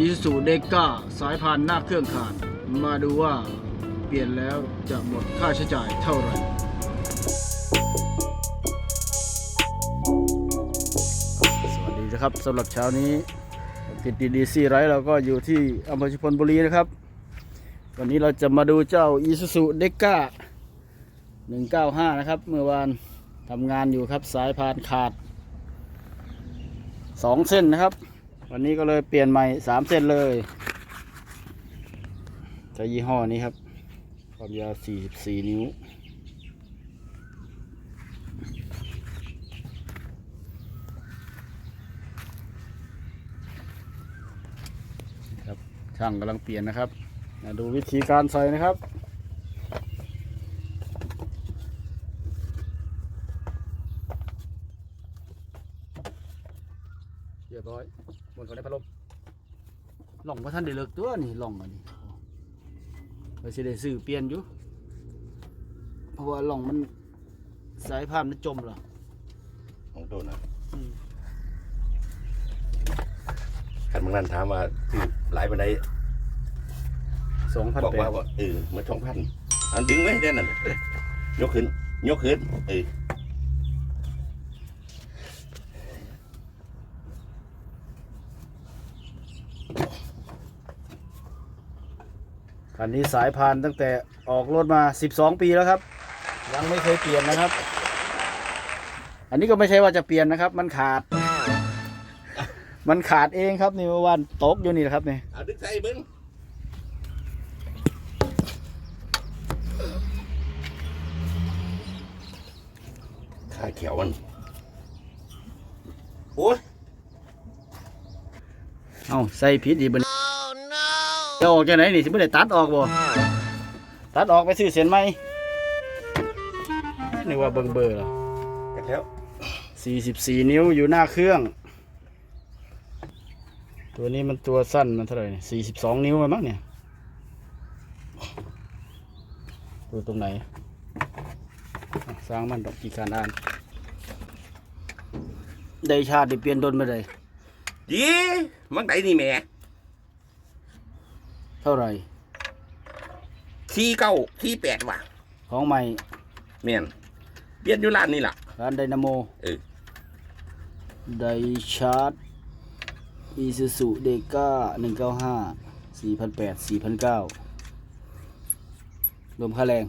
อีซูเดก้าสายพานหน้าเครื่องขาด มาดูว่าเปลี่ยนแล้วจะหมดค่าใช้จ่ายเท่าไหร่สวัสดีนะครับสำหรับเช้านี้ติดดีดีซีไรเราก็อยู่ที่อำเภอชุมพลบุรีนะครับ วันนี้เราจะมาดูเจ้า i s u z u d e k a 195 นะครับ เมื่อวานทำงานอยู่ครับสายพานขาด 2 เส้นนะครับ วันนี้ก็เลยเปลี่ยนใหม่3เส้นเลยจะยี่ห้อนี้ครับ ความยาว44 นิ้ว ครับช่างกำลังเปลี่ยนนะครับมาดูวิธีการใส่นะครับเรียบร้อย บนเขาได้พัดลมหล่องพระท่านได้เลิกตัวนี่หล่องอันนี้เราจะได้ซื้อเปลี่ยนอยู่ เพราะว่าหล่องมันสายพานมันจมเหรอของโดนนะอืมขันบางนั้นถามว่าคือหลายปันไดสองพันบอกแปว่าดว่าเออเหมื่อนช่องพันอันดึงไว้ได้นั่นยกขึ้น ยกขึ้นเออ คันนี้สายพานตั้งแต่ออกรถมา 12 ปีแล้วครับ ยังไม่เคยเปลี่ยนนะครับ อันนี้ก็ไม่ใช่ว่าจะเปลี่ยนนะครับ มันขาด มันขาดเองครับนี่เมื่อวานตกอยู่นี่นะครับนี่เอาดึงใส่เบิ้งขาเขียวมันโอ้ยเอาใส่ผิดอีกบัดน จะออกจากไหนนี่สิไม่ได้ตัดออกบ่ตัดออกไปซื้อเสียนไหมนึกว่าเบิ่งเบอร์เหรอกันแล้ว44 นิ้วอยู่หน้าเครื่อง ตัวนี้มันตัวสั้นมันเท่าไหร่นี่42 นิ้วมั้งเนี่ยดูตรงไหนอะสร้างมันดอกกี่การอ่านได้ชาติได้เปลี่ยนดนไปเลยดีมักไหนนี่แหม่เท่าไหร่ที่เก้าที่แปดว่ะของใหม่เมียนเปลี่ยนอยู่ร้านนี่ล่ะ ร้านไดนาโมเออไดชาร์ตอีซูซูเดก้าหนึ่งเก้าห้าสี่พันแปดสี่พันเก้ารวมค่าแรง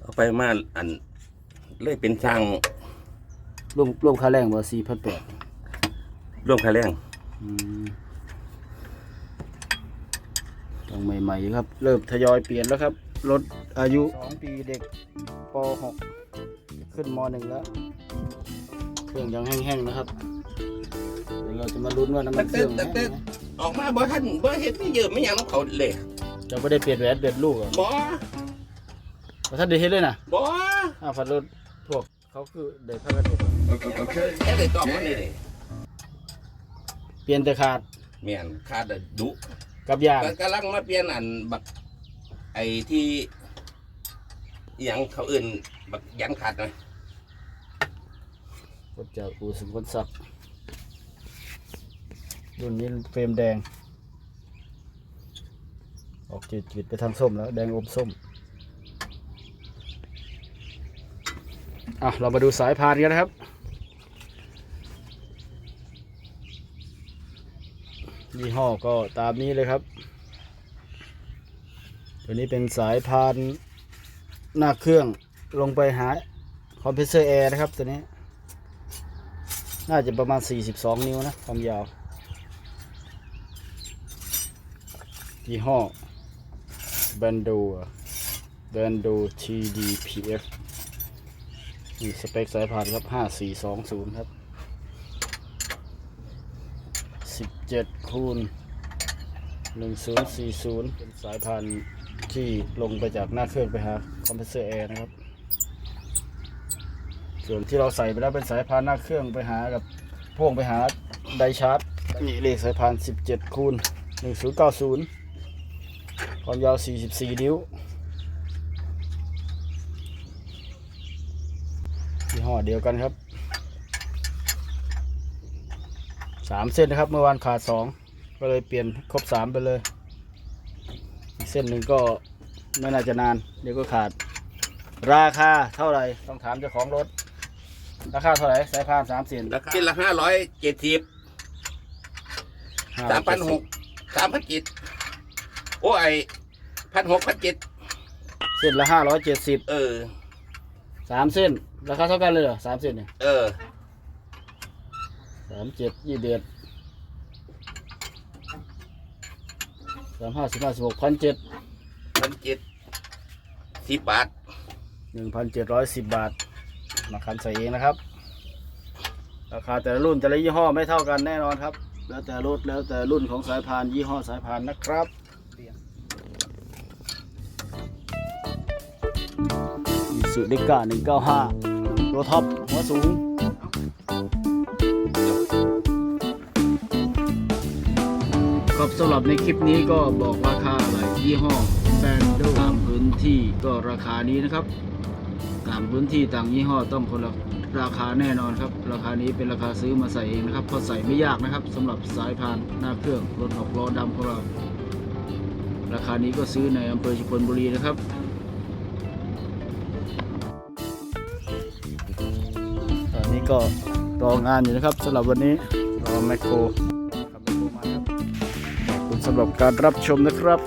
เอาไปมาอัน เลยเป็นช่างรวมรวมค่าแรงว่าสี่พันแปดร่วมค่าแรง ต้องใหม่ๆครับ เริ่มทยอยเปลี่ยนแล้วครับ รถอายุสองปีเด็กป .6 ขึ้นม .1 แล้ว เครื่องยังแห้งๆนะครับ เดี๋ยวเราจะมาลุ้นว่าน้ำมันเครื่องแห้งไหมออกมาบ่ทันบ่เฮ็ดไม่เยอะไม่หยังน้ำเขาเลยจะไม่ได้เปลี่ยนแหวนเปลี่ยนลูกเหรอบ่ท่านได้เห็นเลยนะบ่อ้าวพันรถพวกเขาคือเด็กพากันเห็นแค่ได้ตอบมันนี่เลยเปลี่ยนแต่ขาดแม่นขาดอะดุ กับยางก็กำลังมาเปลี่ยนอันบักไอ้ที่อหยังเขาอื่นบักยันขาดนะรถจากอู่สุนทรศักดิ์รุ่นนี้เฟรมแดง ออกจืดๆไปทางส้มแล้ว แดงอมส้ม อะ เรามาดูสายพานกันนะครับ ยี่ห้อก็ตามนี้เลยครับ ตัวนี้เป็นสายพานหน้าเครื่องลงไปหาคอมเพรสเซอร์แอร์นะครับตัวนี้ น่าจะประมาณ 42 นิ้วนะความยาว ยี่ห้อ b a n d o b a n d o TDPF นี่สเปคสายพานครับ 5420 ครับ 17คูณ1040เป็นสายพานที่ลงไปจากหน้าเครื่องไปหาคอมเพรสเซอร์แอร์นะครับ ส่วนที่เราใส่ไปแล้วเป็นสายพานหน้าเครื่องไปหากับพ่วงไปหาไดชาร์จนี่เลขสายพาน17คูณ1090ความยาว44นิ้วยี่ห้อเดียวกันครับ 3เส้นนะครับ เมื่อวานขาด2ก็เลยเปลี่ยนครบสามไปเลยอีกเส้นหนึ่งก็ไม่น่าจะนาน เดี๋ยวก็ขาด ราคาเท่าไหร่ต้องถามเจ้าของรถ ราคาเท่าไหร่สายพานสามเส้นราคาเส้นละห้าร้อยเจ็ดสิบสามพันหกสามพันเจ็ดโอ้ไอพันหกพันเจ็ดเส้นละห้าร้อยเจ็ดสิบเออสามเส้น ราคาเท่ากันเลยเหรอสามเส้นเนี่ยเออสามเจ็ดยี่เด็ดสามห้าสิบห้าสิบหกพันเจ็ดพันเจ็ดสิบบาทหนึ่งพันเจ็ดร้อยสิบบาท มาคันใส่เองนะครับ ราคาแต่ละรุ่นแต่ละยี่ห้อไม่เท่ากันแน่นอนครับ แล้วแต่รถแล้วแต่รุ่นของสายพานยี่ห้อสายพานนะครับมีสุดิก้าหนึ่งเก้าห้าตัวท็อปหัวสูง ครับสำหรับในคลิปนี้ก็บอกราคาหลายยี่ห้อแบรนด์ตามพื้นที่ก็ราคานี้นะครับตามพื้นที่ต่างยี่ห้อต้องคนละราคาแน่นอนครับ ราคานี้เป็นราคาซื้อมาใส่เองนะครับเพราะใส่ไม่ยากนะครับสำหรับสายพานหน้าเครื่องรถหกล้อดำของเรา ราคานี้ก็ซื้อในอำเภอชุมพลบุรีนะครับตอนนี้ก็รองานอยู่นะครับสำหรับวันนี้รอแมคโคร สำหรับการรับชมนะครับ